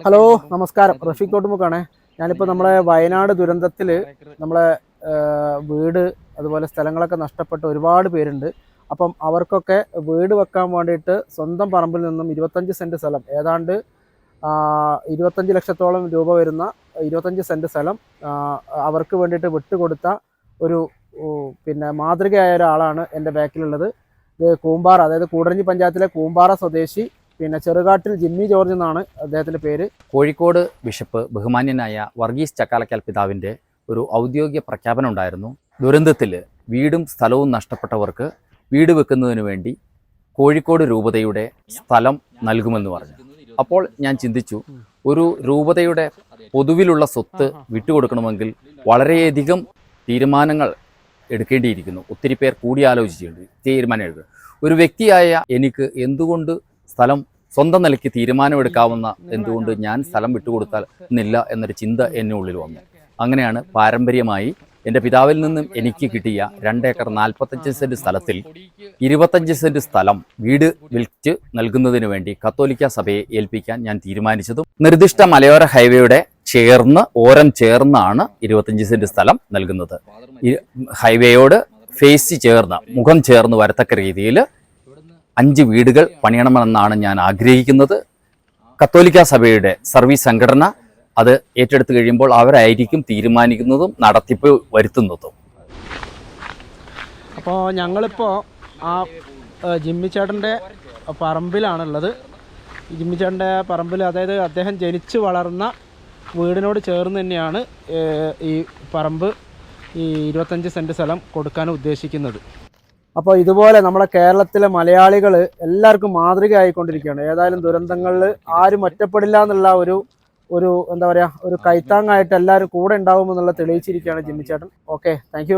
Hello നമസ്കാരം. റഫീഖ് തോട്ടുമുക്കാണേ. ഞാനിപ്പോൾ നമ്മളെ വയനാട് ദുരന്തത്തിൽ നമ്മളെ വീട് അതുപോലെ സ്ഥലങ്ങളൊക്കെ നഷ്ടപ്പെട്ട ഒരുപാട് പേരുണ്ട്. അപ്പം അവർക്കൊക്കെ വീട് വെക്കാൻ വേണ്ടിയിട്ട് സ്വന്തം പറമ്പിൽ നിന്നും ഇരുപത്തഞ്ച് സെന്റ് സ്ഥലം ഏതാണ്ട് ഇരുപത്തഞ്ച് ലക്ഷത്തോളം രൂപ വരുന്ന ഇരുപത്തഞ്ച് സെന്റ് സ്ഥലം അവർക്ക് വേണ്ടിയിട്ട് വിട്ടുകൊടുത്ത ഒരു പിന്നെ മാതൃകയായ ഒരാളാണ് എന്റെ ബാക്കിലുള്ളത്. ഇത് കൂമ്പാറ അതായത് കൂടരഞ്ഞി പഞ്ചായത്തിലെ കൂമ്പാറ സ്വദേശി പിന്നെ ചെറുകാട്ടിൽ ജിമ്മി ജോർജ് എന്നാണ് അദ്ദേഹത്തിന്റെ പേര്. കോഴിക്കോട് ബിഷപ്പ് ബഹുമാന്യനായ വർഗീസ് ചക്കാലക്കൽ പിതാവിന്റെ ഒരു ഔദ്യോഗിക പ്രഖ്യാപനം ഉണ്ടായിരുന്നു. ദുരന്തത്തിൽ വീടും സ്ഥലവും നഷ്ടപ്പെട്ടവർക്ക് വീട് വെക്കുന്നതിന് വേണ്ടി കോഴിക്കോട് രൂപതയുടെ സ്ഥലം നൽകുമെന്ന് പറഞ്ഞു. അപ്പോൾ ഞാൻ ചിന്തിച്ചു ഒരു രൂപതയുടെ പൊതുവിലുള്ള സ്വത്ത് വിട്ടുകൊടുക്കണമെങ്കിൽ വളരെയധികം തീരുമാനങ്ങൾ എടുക്കേണ്ടിയിരിക്കുന്നു. ഒത്തിരി പേർ കൂടിയാലോചിച്ചിട്ടുണ്ട് തീരുമാനം എടുക്കുക. ഒരു വ്യക്തിയായ എനിക്ക് എന്തുകൊണ്ട് സ്ഥലം സ്വന്തം നിലയ്ക്ക് തീരുമാനമെടുക്കാവുന്ന എന്തുകൊണ്ട് ഞാൻ സ്ഥലം വിട്ടുകൊടുത്താൽ എന്നില്ല എന്നൊരു ചിന്ത എന്നെ ഉള്ളിൽ വന്നു. അങ്ങനെയാണ് പാരമ്പര്യമായി എന്റെ പിതാവിൽ നിന്നും എനിക്ക് കിട്ടിയ രണ്ടേക്കർ നാൽപ്പത്തഞ്ച് സെന്റ് സ്ഥലത്തിൽ ഇരുപത്തഞ്ച് സെന്റ് സ്ഥലം വീട് വിൽറ്റ് നൽകുന്നതിന് വേണ്ടി കത്തോലിക്ക സഭയെ ഏൽപ്പിക്കാൻ ഞാൻ തീരുമാനിച്ചതും നിർദ്ദിഷ്ട മലയോര ഹൈവേയുടെ ചേർന്ന് ഓരം ചേർന്നാണ് ഇരുപത്തഞ്ച് സെന്റ് സ്ഥലം നൽകുന്നത്. ഹൈവേയോട് ഫേസ് ചേർന്ന് മുഖം ചേർന്ന് വരത്തക്ക രീതിയിൽ അഞ്ച് വീടുകൾ പണിയണമെന്നാണ് ഞാൻ ആഗ്രഹിക്കുന്നത്. കത്തോലിക്ക സഭയുടെ സർവീസ് സംഘടന അത് ഏറ്റെടുത്തു കഴിയുമ്പോൾ അവരായിരിക്കും തീരുമാനിക്കുന്നതും നടത്തിപ്പ് വരുത്തുന്നതും. അപ്പോൾ ഞങ്ങളിപ്പോൾ ആ ജിമ്മിച്ചേട്ടന്റെ ജിമ്മി ചേട്ടന്റെ പറമ്പിലാണുള്ളത് ജിമ്മിച്ചേട്ടന്റെ ജിമ്മി ചേട്ടന്റെ പറമ്പിൽ അതായത് അദ്ദേഹം ജനിച്ചു വളർന്ന വീടിനോട് ചേർന്ന് തന്നെയാണ് ഈ പറമ്പ് ഈ ഇരുപത്തഞ്ച് സെന്റ് സ്ഥലം കൊടുക്കാൻ ഉദ്ദേശിക്കുന്നത്. അപ്പോൾ ഇതുപോലെ നമ്മുടെ കേരളത്തിലെ മലയാളികൾ എല്ലാവർക്കും മാതൃക ആയിക്കൊണ്ടിരിക്കുകയാണ് ഏതായാലും ദുരന്തങ്ങളിൽ ആരും ഒറ്റപ്പെടില്ല എന്നുള്ള ഒരു ഒരു എന്താ പറയുക ഒരു കൈത്താങ്ങായിട്ട് എല്ലാവരും കൂടെ ഉണ്ടാവുമെന്നുള്ള തെളിയിച്ചിരിക്കുകയാണ് ജിമ്മിച്ചേട്ടൻ. Okay thank